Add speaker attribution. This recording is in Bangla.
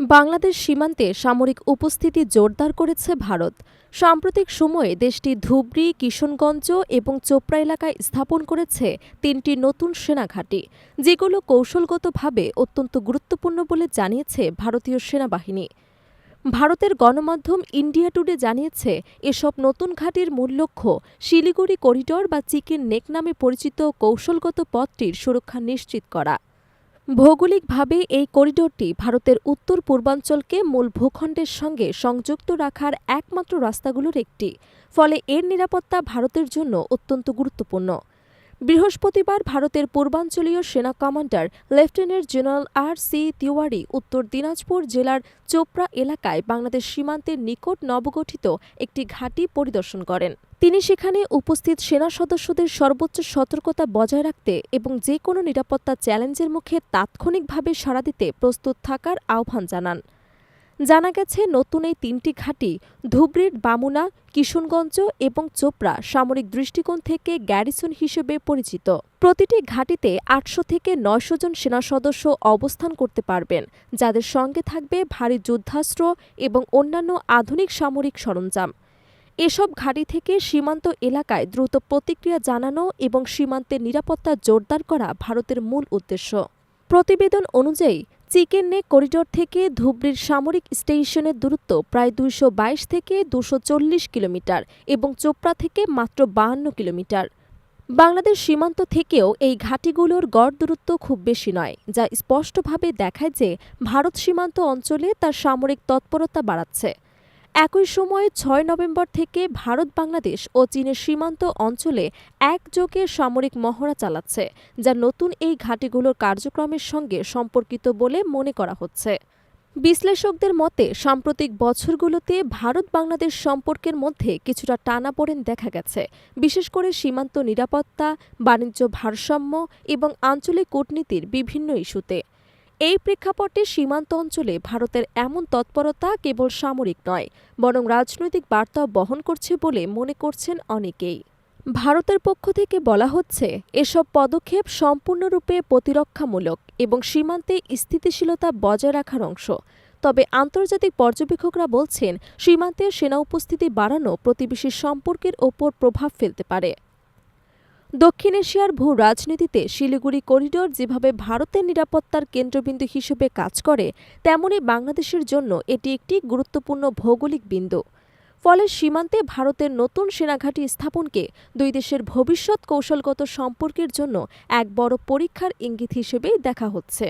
Speaker 1: বাংলাদেশ সীমান্তে সামরিক উপস্থিতি জোরদার করেছে ভারত। সাম্প্রতিক সময়ে দেশটি ধুবড়ী, কিশনগঞ্জ এবং চোপড়া এলাকায় স্থাপন করেছে তিনটি নতুন সেনাঘাঁটি যেগুলো কৌশলগতভাবে অত্যন্ত গুরুত্বপূর্ণ বলে জানিয়েছে ভারতীয় সেনাবাহিনী। ভারতের গণমাধ্যম ইন্ডিয়া টুডে জানিয়েছে, এসব নতুন ঘাঁটির মূল লক্ষ্য শিলিগুড়ি করিডর বা চিকেন নেক নামে পরিচিত কৌশলগত পথটির সুরক্ষা নিশ্চিত করা। ভৌগোলিকভাবে এই করিডোরটি ভারতের উত্তর পূর্বাঞ্চলকে মূল ভূখণ্ডের সঙ্গে সংযুক্ত রাখার একমাত্র রাস্তাগুলোর একটি, ফলে এর নিরাপত্তা ভারতের জন্য অত্যন্ত গুরুত্বপূর্ণ। বৃহস্পতিবার ভারতের পূর্বাঞ্চলীয় সেনা commander lieutenant general R C Tiwari Uttar Dinajpur জেলার চোপড়া এলাকায় বাংলাদেশ সীমান্তের নিকট নবগঠিত একটি ঘাঁটি পরিদর্শন করেন। তিনি সেখানে উপস্থিত সেনা সদস্যদের সর্বোচ্চ সতর্কতা বজায় রাখতে এবং যে কোনো নিরাপত্তা চ্যালেঞ্জের মুখে তাৎক্ষণিকভাবে সাড়া দিতে প্রস্তুত থাকার আহ্বান জানান। জানা গেছে, নতুন এই তিনটি ঘাঁটি ধুবড়ির বামুনা কিশনগঞ্জ এবং চোপড়া সামরিক দৃষ্টিকোণ থেকে গ্যারিসন হিসেবে পরিচিত। প্রতিটি ঘাঁটিতে আটশো থেকে নয়শো জন সেনা সদস্য অবস্থান করতে পারবেন, যাদের সঙ্গে থাকবে ভারী যুদ্ধাস্ত্র এবং অন্যান্য আধুনিক সামরিক সরঞ্জাম। এসব ঘাঁটি থেকে সীমান্ত এলাকায় দ্রুত প্রতিক্রিয়া জানানো এবং সীমান্তের নিরাপত্তা জোরদার করা ভারতের মূল উদ্দেশ্য। প্রতিবেদন অনুযায়ী চিকেন নেক করিডোর থেকে ধুবড়ির সামরিক স্টেশনের দূরত্ব প্রায় দুইশো বাইশ থেকে দুশো কিলোমিটার এবং চোপড়া থেকে মাত্র বাহান্ন কিলোমিটার। বাংলাদেশ সীমান্ত থেকেও এই ঘাটিগুলোর গড় দূরত্ব খুব বেশি নয়, যা স্পষ্টভাবে দেখায় যে ভারত সীমান্ত অঞ্চলে তার সামরিক তৎপরতা বাড়াচ্ছে। একই সময়ে ছয় নভেম্বর থেকে ভারত, বাংলাদেশ ও চীনের সীমান্ত অঞ্চলে একযোগে সামরিক মহড়া চালাচ্ছে, যা নতুন এই ঘাঁটিগুলোর কার্যক্রমের সঙ্গে সম্পর্কিত বলে মনে করা হচ্ছে। বিশ্লেষকদের মতে, সাম্প্রতিক বছরগুলোতে ভারত, বাংলাদেশ সম্পর্কের মধ্যে কিছুটা টানাপোড়েন দেখা গেছে, বিশেষ করে সীমান্ত নিরাপত্তা, বাণিজ্য ভারসাম্য এবং আঞ্চলিক কূটনীতির বিভিন্ন ইস্যুতে। এই প্রেক্ষাপটে সীমান্ত অঞ্চলে ভারতের এমন তৎপরতা কেবল সামরিক নয়, বরং রাজনৈতিক বার্তা বহন করছে বলে মনে করছেন অনেকেই। ভারতের পক্ষ থেকে বলা হচ্ছে, এসব পদক্ষেপ সম্পূর্ণরূপে প্রতিরক্ষামূলক এবং সীমান্তে স্থিতিশীলতা বজায় রাখার অংশ। তবে আন্তর্জাতিক পর্যবেক্ষকরা বলছেন, সীমান্তের সেনা উপস্থিতি বাড়ানো প্রতিবেশী সম্পর্কের ওপর প্রভাব ফেলতে পারে। দক্ষিণ এশিয়ার ভূ রাজনীতিতে শিলিগুড়ি করিডোর যেভাবে ভারতের নিরাপত্তার কেন্দ্রবিন্দু হিসেবে কাজ করে, তেমনি বাংলাদেশের জন্য এটি একটি গুরুত্বপূর্ণ ভৌগোলিক বিন্দু। ফলে সীমান্তে ভারতের নতুন সেনাঘাঁটি স্থাপনকে দুই দেশের ভবিষ্যৎ কৌশলগত সম্পর্কের জন্য এক বড় পরীক্ষার ইঙ্গিত হিসেবেই দেখা হচ্ছে।